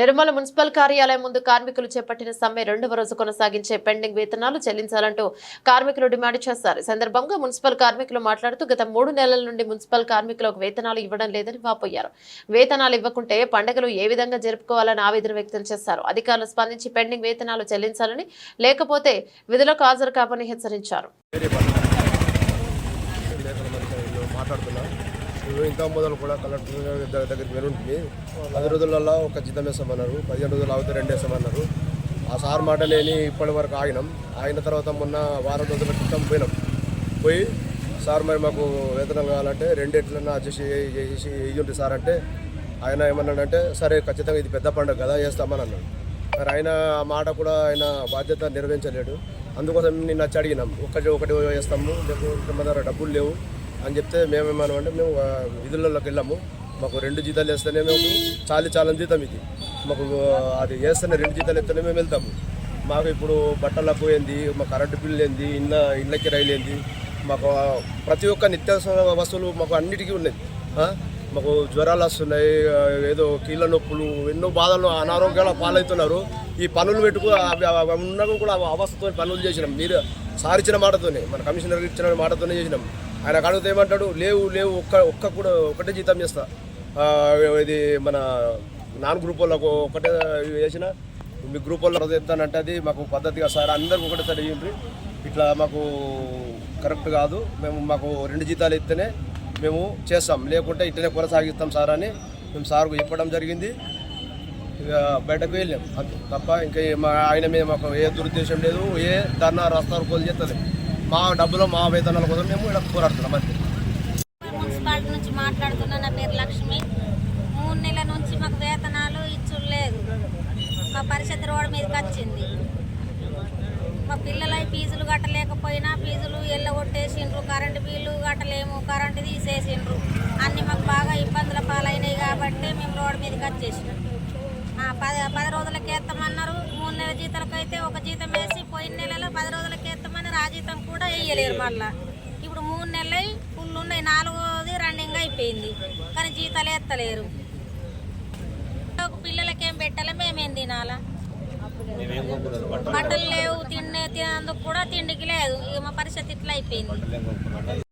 Nirmala municipal కార్యాలయం ముందు కార్మికులు చేపట్టిన సమ్మె రెండవ రోజు కొనసాగించే పెండింగ్ వేతనాలు చెల్లించాలంటూ కార్మికులు డిమాండ్ చేశారు. సందర్భంగా మున్సిపల్ కార్మికులు మాట్లాడుతూ గత మూడు నెలల నుండి మున్సిపల్ కార్మికులకు వేతనాలు ఇవ్వడం లేదని వాపోయారు. వేతనాలు ఇవ్వకుంటే పండుగలు ఏ విధంగా జరుపుకోవాలని ఆవేదన వ్యక్తం చేశారు. అధికారులు స్పందించి పెండింగ్ వేతనాలు చెల్లించాలని లేకపోతే విధులకు హాజరు కామని హెచ్చరించారు. ఇంకా మొదలు కూడా కలెక్టర్ దగ్గర దగ్గరికి వెళ్ళుంటుంది. పది రోజులలో ఒక జీతం వేస్తామన్నారు. పదిహేను రోజులు ఆగితే రెండు వేస్తామన్నారు. ఆ సార్ మాట లేని ఇప్పటి వరకు ఆగినాం. ఆగిన తర్వాత మొన్న వారం రోజుల క్రితం పోయినాం. పోయి సార్ మరి మాకు వేతనాలు కావాలంటే రెండేట్లన్నా అడ్జస్ట్ చేసి- చేసి ఇయ్యండి సార్ అంటే ఆయన ఏమన్నాడంటే సరే ఖచ్చితంగా ఇది పెద్ద పండుగ కదా వేస్తామని అన్నాడు. మరి ఆయన ఆ మాట కూడా ఆయన బాధ్యత నిర్వహించలేడు అందుకోసం నిన్న వచ్చి అడిగినాం. ఒకటి ఒకటి వేస్తాము లేకపోతే మన దగ్గర డబ్బులు లేవు. అని చెప్తే మేమేమన్నామంటే మేము విధులలోకి వెళ్ళాము. మాకు రెండు జీతాలు వేస్తేనే మేము చాలి చాలని జీతం ఇది. మాకు అది వేస్తేనే రెండు జీతాలు వేస్తేనే మేము వెళ్తాము. మాకు ఇప్పుడు బట్టలకు ఏంది మా కరెంటు బిల్లు ఏంది ఇన్న ఇళ్ళకి రైలు ఏంది మాకు ప్రతి ఒక్క నిత్యావసర వస్తువులు మాకు అన్నిటికీ ఉన్నాయి. మాకు జ్వరాలు వస్తున్నాయి ఏదో కీళ్ళ నొప్పులు ఎన్నో బాధలు అనారోగ్యాల పాలవుతున్నారు. ఈ పనులు పెట్టుకు ఉన్నాక కూడా అవస్థతో పనులు చేసినాం. మీరు సార్ ఇచ్చిన మాటతోనే మన కమిషనర్ ఇచ్చిన మాటతోనే చేసినాం. ఆయన అడిగితే ఏమంటాడు లేవు లేవు ఒక్క ఒక్క కూడా ఒకటే జీతం చేస్తా. ఇది మన నాన్ గ్రూప్ వాళ్ళకు ఒకటే వేసిన మీ గ్రూప్ వాళ్ళు చెప్తానంటే అది మాకు పద్ధతిగా సార్ అందరికి ఒకటేసారి ఇవ్వండి ఇట్లా మాకు కరెక్ట్ కాదు. మేము మాకు రెండు జీతాలు ఇస్తేనే మేము చేస్తాం. లేకుంటే ఇట్లనే కొనసాగిస్తాం సార్ అని మేము సార్కు చెప్పడం జరిగింది. ఇక బయటకు వెళ్ళాం. అంతే తప్ప ఇంకా మా ఆయన మీద మాకు ఏ దురుద్దేశం లేదు ఏ ధర్నా రాస్తారు కోలు చేస్తుంది మా డబ్బులు మా వేతనాల కోసం మేము ఇలా పోరాడుతున్నాం అంతే. మున్సిపాలిటీ నుంచి మాట్లాడుతున్నా నా పేరు లక్ష్మి. మూడు నెలల నుంచి మాకు వేతనాలు ఇచ్చులేదు. మా పరిషత్ రోడ్ మీదకి వచ్చింది. మా పిల్లలై ఫీజులు కట్టలేకపోయినా ఫీజులు ఎల్లగొట్టేసిండ్రు. కరెంటు బిల్లు కట్టలేము కరెంటు తీసేసిండ్రు. అన్నీ మాకు బాగా ఇబ్బందుల పాలైనాయి కాబట్టి మేము రోడ్ మీదకి వచ్చేసినాం. పది పది రోజులకి వేస్తామన్నారు మూడు నెలల జీతాలకైతే ఒక జీతం వేసి పోయిన నెలలో పది రోజులకి ఎత్తమని ఆ జీతం కూడా మళ్ళా. ఇప్పుడు మూడు నెలలు ఫుల్ ఉన్నాయి. నాలుగోది రన్నింగ్ అయిపోయింది. కానీ జీతాలు ఎత్తలేరు. ఒక పిల్లలకి ఏం పెట్టాలి? మేమేం తినాలా? బట్టలు లేవు తిండి తినేందుకు కూడా తిండికి లేదు. ఇక మా పరిస్థితి ఇట్లా అయిపోయింది.